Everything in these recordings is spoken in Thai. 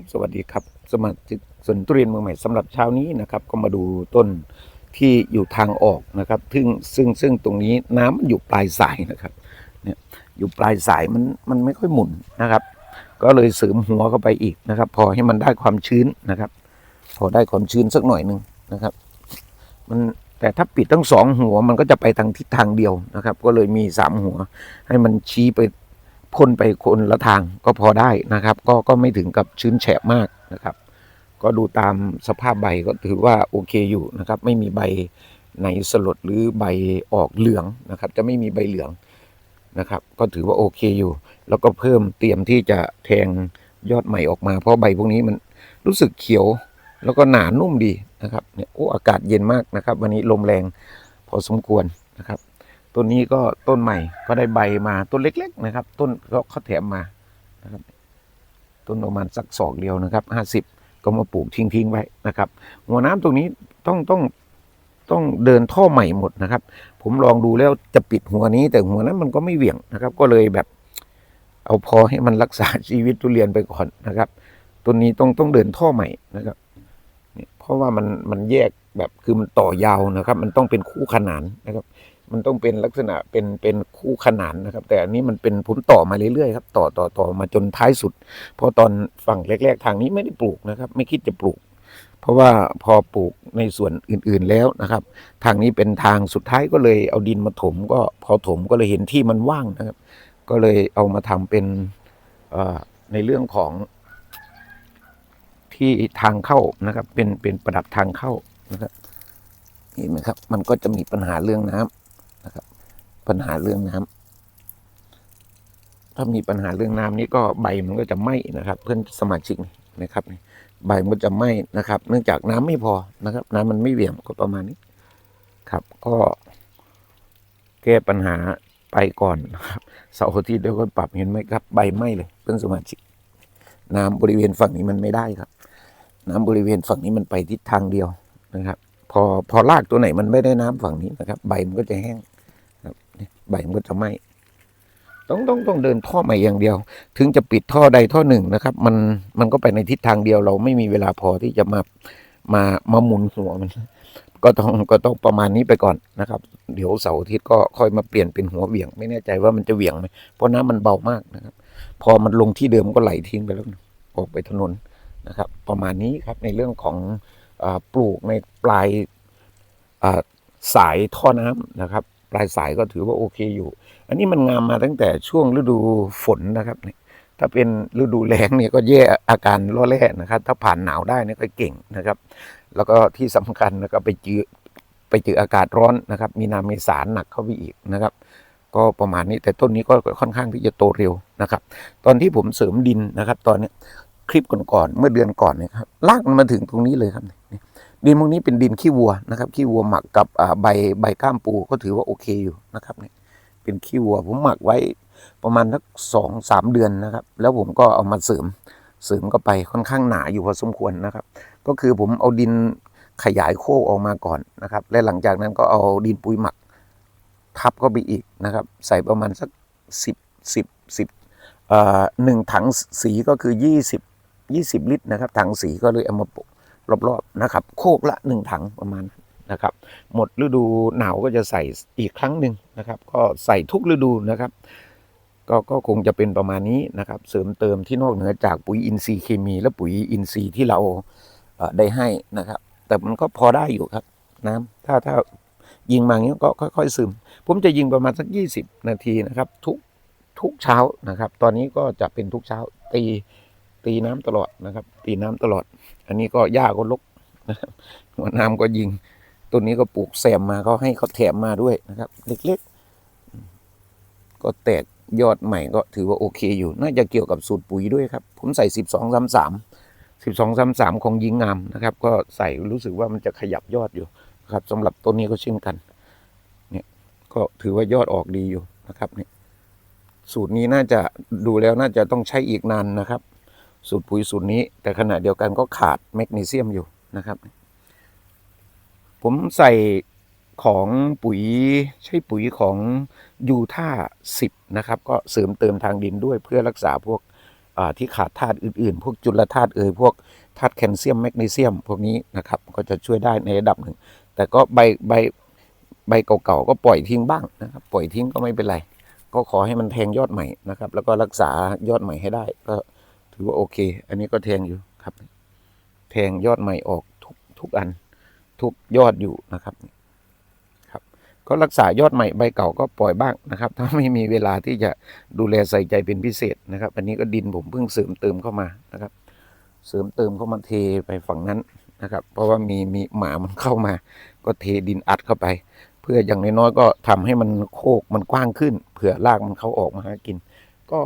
ครับ สวัสดีครับ สมาชิกสวนทุเรียนเมืองใหม่สำหรับเช้านี้นะครับ ก็มาดูต้นที่อยู่ทางออกนะครับ ซึ่งซึ่งซึ่งตรงนี้น้ำมันอยู่ปลายสายนะครับ เนี่ยอยู่ปลายสายมันมันไม่ค่อยหมุนนะครับ ก็เลยเสริมหัวเข้าไปอีกนะครับ พอให้มันได้ความชื้นนะครับ พอได้ความชื้นสักหน่อยหนึ่งนะครับ มันแต่ถ้าปิดทั้งสองหัวมันก็จะไปทางทิศทางเดียวนะครับ ก็เลยมีสามหัว ให้มันชี้ไป พ่นไปคนละทางก็พอได้นะครับ ก็ก็ไม่ถึงกับชื้นแฉะมากนะครับ ก็ดูตามสภาพใบก็ถือว่าโอเคอยู่นะครับ ไม่มีใบไหนสลดหรือใบออกเหลืองนะครับ จะไม่มีใบเหลืองนะครับ ก็ถือว่าโอเคอยู่ แล้วก็เพิ่มเตรียมที่จะแทงยอดใหม่ออกมา เพราะใบพวกนี้มันรู้สึกเขียวแล้วก็หนานุ่มดีนะครับเนี่ยโอ้อากาศเย็นมากนะครับ วันนี้ลมแรงพอสมควรนะครับ ต้นนี้ก็ต้นใหม่ก็ได้ใบมาต้นเล็ก ๆ นะครับ ต้นก็เขาแถมมานะครับต้นประมาณสักศอกเดียวนะครับห้าสิบก็มาปลูกทิ้งๆไว้นะครับ หัวน้ำตรงนี้ต้องต้องต้องเดินท่อใหม่หมดนะครับ ผมลองดูแล้วจะปิดหัวนี้ แต่หัวนั้นมันก็ไม่เหวี่ยงนะครับ ก็เลยแบบ เอาพอให้มันรักษาชีวิตทุเรียนไปก่อนนะครับต้นนี้ต้องต้องเดินท่อใหม่นะครับเพราะว่ามันมันแยกแบบคือมันต่อยาวนะครับ มันต้องเป็นคู่ขนานนะครับ มันต้องเป็นลักษณะเป็นเป็นคู่ขนานนะครับ แต่อันนี้มันเป็นผมต่อมาเรื่อยๆครับต่อต่อต่อมาจนท้ายสุด เพราะตอนฝั่งแรก ๆ ทางนี้ไม่ได้ปลูกนะครับ ไม่คิดจะปลูก เพราะว่าพอปลูกในส่วนอื่นๆแล้วนะครับ ทางนี้เป็นทางสุดท้ายก็เลยเอาดินมาถม ก็พอถมก็เลยเห็นที่มันว่างนะครับ ก็เลยเอามาทำเป็นในเรื่องของที่ทางเข้านะครับ เป็นเป็นประดับทางเข้านะครับเห็นไหมครับ มันก็จะมีปัญหาเรื่องน้ำ นะครับ ปัญหาเรื่องน้ำถ้ามีปัญหาเรื่องน้ำนี้ก็ใบมันก็จะไหม้นะครับ เพื่อนสมาชิกนะครับ ใบมันจะไหม้นะครับ เนื่องจากน้ำไม่พอนะครับ น้ำมันไม่เหวี่ยงก็ประมาณนี้ ครับ ก็แก้ปัญหาไปก่อนนะครับเสาร์อาทิตย์เดี๋ยวก็ปรับเห็นไหมครับ ใบไหม้เลย เพื่อนสมาชิก น้ำบริเวณฝั่งนี้มันไม่ได้ครับ น้ำบริเวณฝั่งนี้มันไปทิศทางเดียวนะครับ พอพอรากตัวไหนมันไม่ได้น้ำฝั่งนี้นะครับ ใบมันก็จะแห้งครับใบมันก็จะไหม้ต้องต้องต้องเดินท่อใหม่อย่างเดียว ถึงจะปิดท่อใดท่อหนึ่งนะครับ มันมันก็ไปในทิศทางเดียวเราไม่มีเวลาพอที่จะมามามาหมุนหัวมัน ก็ต้องก็ต้องประมาณนี้ไปก่อนนะครับ เดี๋ยวเสาร์อาทิตย์ก็ค่อยมาเปลี่ยนเป็นหัวเหวี่ยง ไม่แน่ใจว่ามันจะเหวี่ยงไหมเพราะน้ำมันเบามากนะครับ พอมันลงที่เดิมก็ไหลทิ้งไปแล้วออกไปถนนนะครับ ประมาณนี้ครับในเรื่องของ ปลูกในปลายาสายท่อน้ำนะครับ ปลายสายก็ถือว่าโอเคอยู่ อันนี้มันงามมาตั้งแต่ช่วงฤดูฝนนะครับเนี่ยถ้าเป็นฤดูแล้งเนี่ยก็แย่อาการล่อแร่นะครับ ถ้าผ่านหนาวได้เนี่ยก็เก่งนะครับ แล้วก็ที่สำคัญนะครับไปเจอไปเจออากาศร้อนนะครับ มีนาเมษาหนักเข้าไปอีกนะครับ ก็ประมาณนี้แต่ต้นนี้ก็ค่อนข้างที่จะโตเร็วนะครับ ตอนที่ผมเสริมดินนะครับ ตอนนี้ คลิปก่อนๆเมื่อเดือนก่อนเนี่ยครับลากมันมาถึงตรงนี้เลยครับเนี่ยดินพวกนี้เป็นดินขี้วัวนะครับขี้วัวหมักกับใบใบก้ามปูก็ถือว่าโอเคอยู่นะครับเนี่ยเป็นขี้วัวผมหมักไว้ประมาณสักสองสามเดือนนะครับ แล้วผมก็เอามาเสริมเสริมก็ไปค่อนข้างหนาอยู่พอสมควรนะครับ ก็คือผมเอาดินขยายโคกออกมาก่อนนะครับ และหลังจากนั้นก็เอาดินปุ๋ยหมัก ทับเข้าไปอีกนะครับ ใส่ประมาณสักสิบสิบสิบเอ่อหนึ่งถังสีก็คือยี่สิบ ยี่สิบลิตรนะครับ ถังสีก็เลยเอามาปลูกรอบๆนะครับ โคกละหนึ่งถังประมาณนะครับ หมดฤดูหนาวก็จะใส่อีกครั้งหนึ่งนะครับ ก็ใส่ทุกฤดูนะครับ ก็ก็คงจะเป็นประมาณนี้นะครับ เสริมเติมที่นอกเหนือจากปุ๋ยอินทรีย์เคมี และปุ๋ยอินทรีย์ที่เราเได้ให้นะครับ แต่มันก็พอได้อยู่ครับน้ำถ้าถ้ายิงมาอย่างนี้ก็ค่อยๆซึม ผมจะยิงประมาณสักยี่สิบนาทีนะครับ ทุกทุกเช้านะครับ ตอนนี้ก็จะเป็นทุกเช้าตี ตีน้ำตลอดนะครับ ตีน้ำตลอด อันนี้ก็หญ้าก็ลกนะครับหัวน้ำก็ยิงต้นนี้ก็ปลูกแซมมาเขาให้เขาแถมมาด้วยนะครับ เล็กๆ ก็แตกยอดใหม่ก็ถือว่าโอเคอยู่ น่าจะเกี่ยวกับสูตรปุ๋ยด้วยครับ ผมใส่สิบสองสามสามสิบสองสามสามของยิงงามนะครับ ก็ใส่รู้สึกว่ามันจะขยับยอดอยู่นะครับสำหรับต้นนี้ก็เช่นกัน เนี่ยก็ถือว่ายอดออกดีอยู่นะครับเนี่ยสูตรนี้น่าจะดูแล้วน่าจะต้องใช้อีกนานนะครับ สูตรปุ๋ยสูตรนี้ แต่ขณะเดียวกันก็ขาดแมกนีเซียมอยู่นะครับ ผมใส่ของปุ๋ยใช้ปุ๋ยของยูท่าสิบนะครับ ก็เสริมเติมทางดินด้วยเพื่อรักษาพวกที่ขาดธาตุอื่นๆ พวกจุลธาตุเอ่ยพวกธาตุแคลเซียมแมกนีเซียม พวกนี้นะครับ ก็จะช่วยได้ในระดับหนึ่ง แต่ก็ใบใบใบเก่าๆก็ปล่อยทิ้งบ้างนะครับ ปล่อยทิ้งก็ไม่เป็นไร ก็ขอให้มันแทงยอดใหม่นะครับ แล้วก็รักษายอดใหม่ให้ได้ก็ ถือว่าโอเค อันนี้ก็แทงอยู่ครับ แทงยอดใหม่ออกทุกทุกอัน ทุกยอดอยู่นะครับครับ ก็รักษายอดใหม่ใบเก่าก็ปล่อยบ้างนะครับ ถ้าไม่มีเวลาที่จะดูแลใส่ใจเป็นพิเศษนะครับ อันนี้ก็ดินผมเพิ่งเสริมเติมเข้ามานะครับ เสริมเติมเข้ามาเทไปฝั่งนั้นนะครับ เพราะว่ามีมีหมามันเข้ามา ก็เทดินอัดเข้าไป เพื่ออย่างน้อยๆก็ทำให้มันโคกมันกว้างขึ้นเผื่อรากมันเข้าออกมาหากิน ก็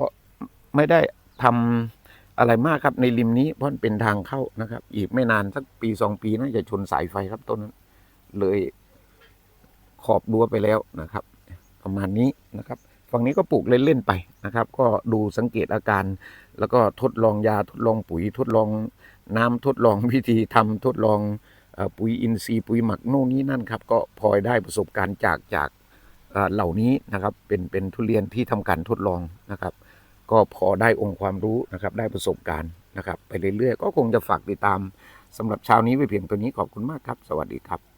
ไม่ได้ทำ อะไรมากครับในริมนี้เพราะมันเป็นทางเข้านะครับ อีกไม่นานสักปีสองปีน่าจะชนสายไฟครับต้นนั้น เลยขอบรั้วไปแล้วนะครับ ประมาณนี้นะครับฝั่งนี้ก็ปลูกเล่นๆไปนะครับ ก็ดูสังเกตอาการ แล้วก็ทดลองยาทดลองปุ๋ยทดลองน้ำทดลองวิธีทำทดลองปุ๋ยอินทรีย์ปุ๋ยหมักโน่นนี้นั่นครับ ก็พลอยได้ประสบการณ์จากจากเอ่อเหล่านี้นะครับ เป็นเป็นทุเรียนที่ทำการทดลองนะครับ ก็พอได้องค์ความรู้นะครับ ได้ประสบการณ์นะครับ ไปเรื่อยๆ ก็คงจะฝากติดตามสำหรับเช้านี้ไว้เพียงตัวนี้ขอบคุณมากครับ สวัสดีครับ